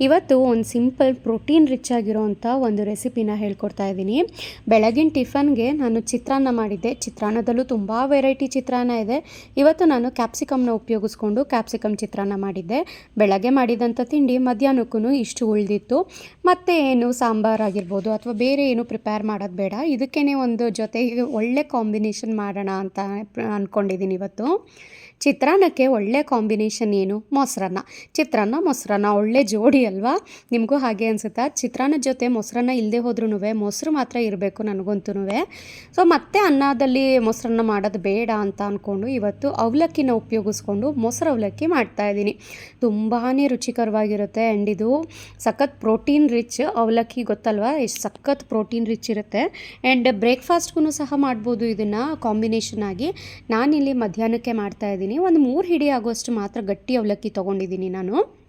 ಇವತ್ತು ಒಂದು simple protein rich ಆಗಿರೋವಂಥ ಒಂದು ರೆಸಿಪಿನ ಹೇಳ್ಕೊಡ್ತಾ ಇದ್ದೀನಿ. ಬೆಳಗಿನ ಟಿಫನ್ಗೆ ನಾನು ಚಿತ್ರಾನ್ನ ಮಾಡಿದ್ದೆ. ಚಿತ್ರಾನ್ನದಲ್ಲೂ ತುಂಬ ವೆರೈಟಿ ಚಿತ್ರಾನ್ನ ಇದೆ. ಇವತ್ತು ನಾನು ಕ್ಯಾಪ್ಸಿಕಮ್ನ ಉಪಯೋಗಿಸ್ಕೊಂಡು ಕ್ಯಾಪ್ಸಿಕಮ್ ಚಿತ್ರಾನ್ನ ಮಾಡಿದ್ದೆ. ಬೆಳಗ್ಗೆ ಮಾಡಿದಂಥ ತಿಂಡಿ ಮಧ್ಯಾಹ್ನಕ್ಕೂ ಇಷ್ಟು ಉಳಿದಿತ್ತು. ಮತ್ತು ಏನು ಸಾಂಬಾರು ಆಗಿರ್ಬೋದು ಅಥವಾ ಬೇರೆ ಏನು ಪ್ರಿಪೇರ್ ಮಾಡೋದು ಬೇಡ. ಇದಕ್ಕೇ ಒಂದು ಜೊತೆಗೆ ಒಳ್ಳೆ ಕಾಂಬಿನೇಷನ್ ಮಾಡೋಣ ಅಂತ ಅಂದ್ಕೊಂಡಿದ್ದೀನಿ ಇವತ್ತು. ಚಿತ್ರಾನ್ನಕ್ಕೆ ಒಳ್ಳೆ ಕಾಂಬಿನೇಷನ್ ಏನು? ಮೊಸರನ್ನ. ಚಿತ್ರಾನ್ನ, ಮೊಸರನ್ನ ಒಳ್ಳೆ ಜೋಡಿ ಅಲ್ವಾ? ನಿಮಗೂ ಹಾಗೆ ಅನಿಸುತ್ತಾ? ಚಿತ್ರಾನ್ನದ ಜೊತೆ ಮೊಸರನ್ನ ಇಲ್ಲದೆ ಹೋದ್ರೂ ಮೊಸರು ಮಾತ್ರ ಇರಬೇಕು ನನಗಂತೂ ಸೊ ಮತ್ತೆ ಅನ್ನದಲ್ಲಿ ಮೊಸರನ್ನ ಮಾಡೋದು ಬೇಡ ಅಂತ ಅಂದ್ಕೊಂಡು ಇವತ್ತು ಅವಲಕ್ಕಿನ ಉಪಯೋಗಿಸ್ಕೊಂಡು ಮೊಸರು ಅವಲಕ್ಕಿ ಮಾಡ್ತಾ ಇದ್ದೀನಿ. ತುಂಬಾ ರುಚಿಕರವಾಗಿರುತ್ತೆ ಆ್ಯಂಡ್ ಇದು ಸಖತ್ ಪ್ರೋಟೀನ್ ರಿಚ್ ಅವಲಕ್ಕಿ ಗೊತ್ತಲ್ವಾ? ಎಷ್ಟು ಸಖತ್ ಪ್ರೋಟೀನ್ ರಿಚ್ ಇರುತ್ತೆ. ಆ್ಯಂಡ್ ಬ್ರೇಕ್ಫಾಸ್ಟ್ಗೂ ಸಹ ಮಾಡ್ಬೋದು ಇದನ್ನು ಕಾಂಬಿನೇಷನ್ ಆಗಿ. ನಾನಿಲ್ಲಿ ಮಧ್ಯಾಹ್ನಕ್ಕೆ ಮಾಡ್ತಾ ಇದ್ದೀನಿ. ಒಂದು ಮೂರು ಹಿಡಿ ಆಗುವಷ್ಟು ಮಾತ್ರ ಗಟ್ಟಿ ಅವಲಕ್ಕಿ ತೊಗೊಂಡಿದ್ದೀನಿ ನಾನು.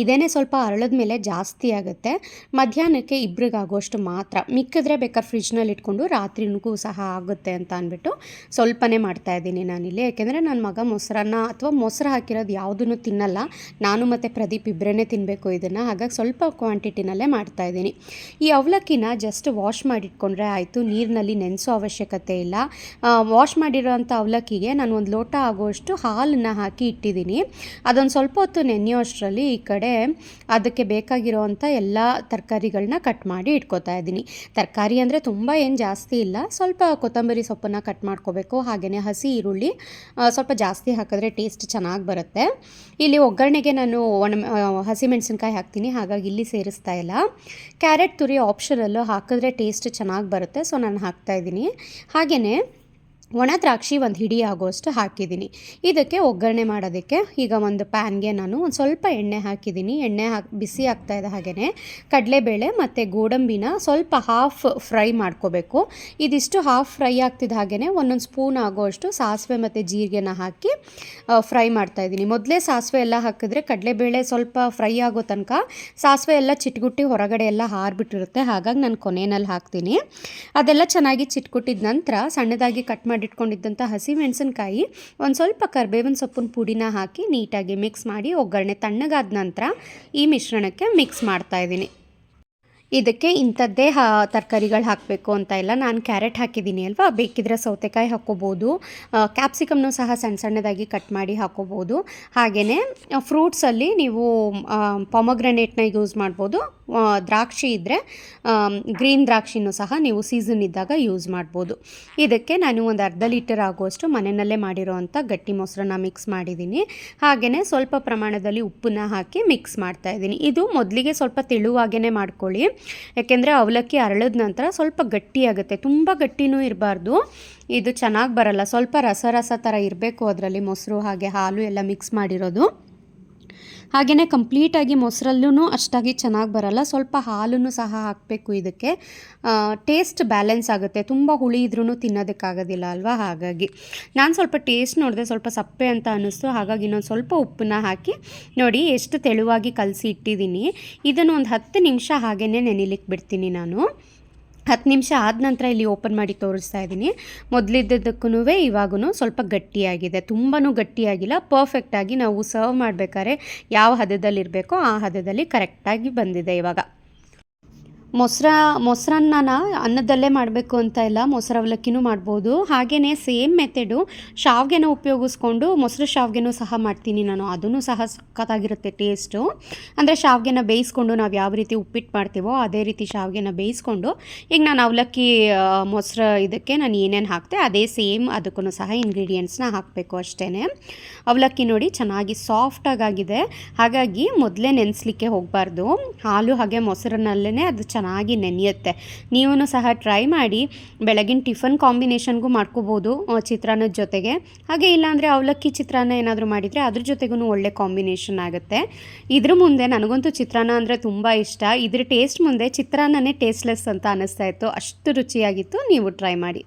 ಇದೇನೇ ಸ್ವಲ್ಪ ಅರಳದ ಮೇಲೆ ಜಾಸ್ತಿ ಆಗುತ್ತೆ. ಮಧ್ಯಾಹ್ನಕ್ಕೆ ಇಬ್ಬರಿಗಾಗೋಷ್ಟು ಮಾತ್ರ. ಮಿಕ್ಕಿದ್ರೆ ಬೇಕಾದ್ರೆ ಫ್ರಿಜ್ನಲ್ಲಿ ಇಟ್ಕೊಂಡು ರಾತ್ರಿನಿಗೂ ಸಹ ಆಗುತ್ತೆ ಅಂತ ಅಂದ್ಬಿಟ್ಟು ಸ್ವಲ್ಪನೇ ಮಾಡ್ತಾ ಇದ್ದೀನಿ ನಾನಿಲ್ಲಿ. ಯಾಕೆಂದರೆ ನನ್ನ ಮಗ ಮೊಸರನ್ನ ಅಥವಾ ಮೊಸರು ಹಾಕಿರೋದು ಯಾವುದನ್ನು ತಿನ್ನಲ್ಲ. ನಾನು ಮತ್ತು ಪ್ರದೀಪ್ ಇಬ್ಬರೇ ತಿನ್ನಬೇಕು ಇದನ್ನು. ಹಾಗಾಗಿ ಸ್ವಲ್ಪ ಕ್ವಾಂಟಿಟಿನಲ್ಲೇ ಮಾಡ್ತಾಯಿದ್ದೀನಿ ಈ ಅವಲಕ್ಕಿನ ಜಸ್ಟ್ ವಾಶ್ ಮಾಡಿಟ್ಕೊಂಡ್ರೆ ಆಯಿತು. ನೀರಿನಲ್ಲಿ ನೆನೆಸೋ ಅವಶ್ಯಕತೆ ಇಲ್ಲ. ವಾಶ್ ಮಾಡಿರೋಂಥ ಅವಲಕ್ಕಿಗೆ ನಾನು ಒಂದು ಲೋಟ ಆಗುವಷ್ಟು ಹಾಲನ್ನು ಹಾಕಿ ಇಟ್ಟಿದ್ದೀನಿ. ಅದೊಂದು ಸ್ವಲ್ಪ ಹೊತ್ತು ನೆನೆಯೋ ಅಷ್ಟರಲ್ಲಿ ಈ ಕಡೆ ಅದಕ್ಕೆ ಬೇಕಾಗಿರೋವಂಥ ಎಲ್ಲ ತರಕಾರಿಗಳನ್ನ ಕಟ್ ಮಾಡಿ ಇಟ್ಕೋತಾ ಇದ್ದೀನಿ. ತರಕಾರಿ ಅಂದರೆ ತುಂಬ ಏನು ಜಾಸ್ತಿ ಇಲ್ಲ. ಸ್ವಲ್ಪ ಕೊತ್ತಂಬರಿ ಸೊಪ್ಪನ್ನು ಕಟ್ ಮಾಡ್ಕೋಬೇಕು. ಹಾಗೆಯೇ ಹಸಿ ಈರುಳ್ಳಿ ಸ್ವಲ್ಪ ಜಾಸ್ತಿ ಹಾಕಿದ್ರೆ ಟೇಸ್ಟ್ ಚೆನ್ನಾಗಿ ಬರುತ್ತೆ. ಇಲ್ಲಿ ಒಗ್ಗರಣೆಗೆ ನಾನು ಒಣ ಹಸಿಮೆಣಸಿನ್ಕಾಯಿ ಹಾಕ್ತೀನಿ. ಹಾಗಾಗಿ ಇಲ್ಲಿ ಸೇರಿಸ್ತಾ ಇಲ್ಲ. ಕ್ಯಾರೆಟ್ ತುರಿ ಆಪ್ಷನಲ್ಲು ಹಾಕಿದ್ರೆ ಟೇಸ್ಟ್ ಚೆನ್ನಾಗಿ ಬರುತ್ತೆ. ಸೊ ನಾನು ಹಾಕ್ತಾಯಿದ್ದೀನಿ ಹಾಗೆಯೇ ಒಣ ದ್ರಾಕ್ಷಿ ಒಂದು ಹಿಡಿ ಆಗೋಷ್ಟು ಹಾಕಿದ್ದೀನಿ ಇದಕ್ಕೆ ಒಗ್ಗರಣೆ ಮಾಡೋದಕ್ಕೆ ಈಗ ಒಂದು ಪ್ಯಾನ್ಗೆ ನಾನು ಒಂದು ಸ್ವಲ್ಪ ಎಣ್ಣೆ ಹಾಕಿದ್ದೀನಿ ಎಣ್ಣೆ ಹಾಕಿ, ಬಿಸಿ ಆಗ್ತಾ ಇದೆ ಹಾಗೆಯೇ ಕಡಲೆಬೇಳೆ ಮತ್ತು ಗೋಡಂಬಿನ ಸ್ವಲ್ಪ ಹಾಫ್ ಫ್ರೈ ಮಾಡ್ಕೋಬೇಕು. ಇದಿಷ್ಟು ಹಾಫ್ ಫ್ರೈ ಆಗ್ತಿದ್ದ ಹಾಗೆಯೇ ಒಂದೊಂದು ಸ್ಪೂನ್ ಆಗೋಷ್ಟು ಸಾಸಿವೆ ಮತ್ತು ಜೀರಿಗೆನ ಹಾಕಿ ಫ್ರೈ ಮಾಡ್ತಾಯಿದ್ದೀನಿ ಮೊದಲೇ ಸಾಸಿವೆ ಎಲ್ಲ ಹಾಕಿದ್ರೆ ಕಡಲೆಬೇಳೆ ಸ್ವಲ್ಪ ಫ್ರೈ ಆಗೋ ತನಕ ಸಾಸಿವೆ ಎಲ್ಲ ಚಿಟ್ಗುಟ್ಟಿ ಹೊರಗಡೆ ಎಲ್ಲ ಹಾರಿಬಿಟ್ಟಿರುತ್ತೆ. ಹಾಗಾಗಿ ನಾನು ಕೊನೆಯಲ್ಲಿ ಹಾಕ್ತೀನಿ. ಅದೆಲ್ಲ ಚೆನ್ನಾಗಿ ಚಿಟ್ಕುಟ್ಟಿದ ನಂತರ ಸಣ್ಣದಾಗಿ ಕಟ್ ಮಾಡಿಟ್ಕೊಂಡಿದ್ದಂಥ ಹಸಿ ಮೆಣಸಿನ್ಕಾಯಿ ಒಂದು ಸ್ವಲ್ಪ ಕರ್ಬೇವಿನ ಸೊಪ್ಪಿನ ಪುಡಿನ ಹಾಕಿ ನೀಟಾಗಿ ಮಿಕ್ಸ್ ಮಾಡಿ ಒಗ್ಗರಣೆ ತಣ್ಣಗಾದ ನಂತರ ಈ ಮಿಶ್ರಣಕ್ಕೆ ಮಿಕ್ಸ್ ಮಾಡ್ತಾ ಇದ್ದೀನಿ. ಇದಕ್ಕೆ ಇಂಥದ್ದೇ ಹಾ ತರಕಾರಿಗಳು ಹಾಕಬೇಕು ಅಂತ ಇಲ್ಲ ನಾನು ಕ್ಯಾರೆಟ್ ಹಾಕಿದ್ದೀನಿ ಅಲ್ವಾ? ಬೇಕಿದ್ರೆ ಸೌತೆಕಾಯಿ ಹಾಕ್ಕೋಬೋದು ಕ್ಯಾಪ್ಸಿಕಮ್ನು ಸಹ ಸಣ್ಣ ಸಣ್ಣದಾಗಿ ಕಟ್ ಮಾಡಿ ಹಾಕ್ಕೋಬೋದು. ಹಾಗೆಯೇ ಫ್ರೂಟ್ಸಲ್ಲಿ ನೀವು ಪೊಮಗ್ರನೇಟ್ನ ಯೂಸ್ ಮಾಡ್ಬೋದು. ದ್ರಾಕ್ಷಿ ಇದ್ದರೆ ಗ್ರೀನ್ ದ್ರಾಕ್ಷಿನೂ ಸಹ ನೀವು ಸೀಸನ್ ಇದ್ದಾಗ ಯೂಸ್ ಮಾಡ್ಬೋದು. ಇದಕ್ಕೆ ನಾನು ಒಂದು ಅರ್ಧ ಲೀಟರ್ ಆಗುವಷ್ಟು ಮನೆಯಲ್ಲೇ ಮಾಡಿರೋ ಅಂಥ ಗಟ್ಟಿ ಮೊಸರನ್ನ ಮಿಕ್ಸ್ ಮಾಡಿದ್ದೀನಿ. ಹಾಗೆಯೇ ಸ್ವಲ್ಪ ಪ್ರಮಾಣದಲ್ಲಿ ಉಪ್ಪನ್ನ ಹಾಕಿ ಮಿಕ್ಸ್ ಮಾಡ್ತಾ ಇದ್ದೀನಿ. ಇದು ಮೊದಲಿಗೆ ಸ್ವಲ್ಪ ತೆಳುವಾಗೇ ಮಾಡ್ಕೊಳ್ಳಿ. ಯಾಕೆಂದರೆ ಅವಲಕ್ಕಿ ಅರಳದ ನಂತರ ಸ್ವಲ್ಪ ಗಟ್ಟಿಯಾಗುತ್ತೆ ತುಂಬ ಗಟ್ಟಿನೂ ಇರಬಾರ್ದು. ಇದು ಚೆನ್ನಾಗಿ ಬರಲ್ಲ. ಸ್ವಲ್ಪ ರಸ ರಸ ಥರ ಇರಬೇಕು ಅದರಲ್ಲಿ ಮೊಸರು, ಹಾಗೆ ಹಾಲು ಎಲ್ಲ ಮಿಕ್ಸ್ ಮಾಡಿರೋದು. ಹಾಗೆಯೇ ಕಂಪ್ಲೀಟಾಗಿ ಮೊಸರಲ್ಲೂ ಅಷ್ಟಾಗಿ ಚೆನ್ನಾಗಿ ಬರಲ್ಲ. ಸ್ವಲ್ಪ ಹಾಲನ್ನು ಸಹ ಹಾಕಬೇಕು ಇದಕ್ಕೆ. ಟೇಸ್ಟ್ ಬ್ಯಾಲೆನ್ಸ್ ಆಗುತ್ತೆ. ತುಂಬ ಹುಳಿ ಇದ್ರೂ ತಿನ್ನೋದಕ್ಕಾಗೋದಿಲ್ಲ ಅಲ್ವಾ? ಹಾಗಾಗಿ. ನಾನು ಸ್ವಲ್ಪ ಟೇಸ್ಟ್ ನೋಡಿದೆ, ಸ್ವಲ್ಪ ಸಪ್ಪೆ ಅಂತ ಅನ್ನಿಸ್ತು. ಹಾಗಾಗಿ ಇನ್ನೊಂದು ಸ್ವಲ್ಪ ಉಪ್ಪನ್ನ ಹಾಕಿ ನೋಡಿ, ಎಷ್ಟು ತೆಳುವಾಗಿ ಕಲಸಿ ಇಟ್ಟಿದ್ದೀನಿ. ಇದನ್ನು ಒಂದು ಹತ್ತು ನಿಮಿಷ ಹಾಗೆಯೇ ನೆನಿಲಿಕ್ಕೆ ಬಿಡ್ತೀನಿ ನಾನು. ಹತ್ತು ನಿಮಿಷ ಆದ ನಂತರ ಇಲ್ಲಿ ಓಪನ್ ಮಾಡಿ ತೋರಿಸ್ತಾ ಇದ್ದೀನಿ. ಮೊದಲಿದ್ದಕ್ಕೂ ಇವಾಗೂ ಸ್ವಲ್ಪ ಗಟ್ಟಿಯಾಗಿದೆ. ತುಂಬಾ ಗಟ್ಟಿಯಾಗಿಲ್ಲ. ಪರ್ಫೆಕ್ಟಾಗಿ ನಾವು ಸರ್ವ್ ಮಾಡಬೇಕಾದ್ರೆ ಯಾವ ಹದದಲ್ಲಿರಬೇಕೋ ಆ ಹದದಲ್ಲಿ ಕರೆಕ್ಟಾಗಿ ಬಂದಿದೆ ಇವಾಗ. ಮೊಸರ ಮೊಸರನ್ನ ಅನ್ನದಲ್ಲೇ ಮಾಡಬೇಕು ಅಂತ ಇಲ್ಲ ಮೊಸರು ಅವಲಕ್ಕಿನೂ ಮಾಡ್ಬೋದು. ಹಾಗೆಯೇ ಸೇಮ್ ಮೆಥೆಡು ಶಾವಿಗೆನ ಉಪಯೋಗಿಸ್ಕೊಂಡು ಮೊಸರು ಶಾವಿಗೆನೂ ಸಹ ಮಾಡ್ತೀನಿ ನಾನು. ಅದೂ ಸಹ ಸಖತ್ತಾಗಿರುತ್ತೆ ಟೇಸ್ಟು. ಅಂದರೆ ಶಾವಿಗೆನ ಬೇಯಿಸ್ಕೊಂಡು ನಾವು ಯಾವ ರೀತಿ ಉಪ್ಪಿಟ್ಟು ಮಾಡ್ತೀವೋ ಅದೇ ರೀತಿ ಶಾವಿಗೆನ ಬೇಯಿಸ್ಕೊಂಡು ಈಗ ನಾನು ಅವಲಕ್ಕಿ ಮೊಸರು ಇದಕ್ಕೆ ನಾನು ಏನೇನು ಹಾಕ್ತೆ ಅದೇ ಸೇಮ್ ಅದಕ್ಕೂ ಸಹ ಇಂಗ್ರೀಡಿಯೆಂಟ್ಸ್ನ ಹಾಕಬೇಕು ಅಷ್ಟೇ ಅವಲಕ್ಕಿ ನೋಡಿ ಚೆನ್ನಾಗಿ ಸಾಫ್ಟಾಗಾಗಿದೆ. ಹಾಗಾಗಿ ಮೊದಲೇ ನೆನೆಸ್ಲಿಕ್ಕೆ ಹೋಗಬಾರ್ದು. ಹಾಲು ಹಾಗೆ ಮೊಸರನ್ನಲ್ಲೇ ಅದು ಚೆನ್ನಾಗಿ ಚೆನ್ನಾಗಿ ನೆನೆಯುತ್ತೆ. ನೀವು ಸಹ ಟ್ರೈ ಮಾಡಿ ಬೆಳಗಿನ ಟಿಫನ್ ಕಾಂಬಿನೇಷನ್ಗೂ ಮಾಡ್ಕೋಬೋದು ಚಿತ್ರಾನ್ನದ ಜೊತೆಗೆ. ಹಾಗೆ ಇಲ್ಲಾಂದರೆ ಅವಲಕ್ಕಿ ಚಿತ್ರಾನ್ನ ಏನಾದರೂ ಮಾಡಿದರೆ ಅದ್ರ ಜೊತೆಗೂ ಒಳ್ಳೆ ಕಾಂಬಿನೇಷನ್ ಆಗುತ್ತೆ. ಇದ್ರ ಮುಂದೆ ನನಗಂತೂ ಚಿತ್ರಾನ್ನ ಅಂದರೆ ತುಂಬ ಇಷ್ಟ. ಇದ್ರ ಟೇಸ್ಟ್ ಮುಂದೆ ಚಿತ್ರಾನ್ನನೇ ಟೇಸ್ಟ್ಲೆಸ್ ಅಂತ ಅನ್ನಿಸ್ತಾ ಇತ್ತು. ಅಷ್ಟು ರುಚಿಯಾಗಿತ್ತು. ನೀವು ಟ್ರೈ ಮಾಡಿ.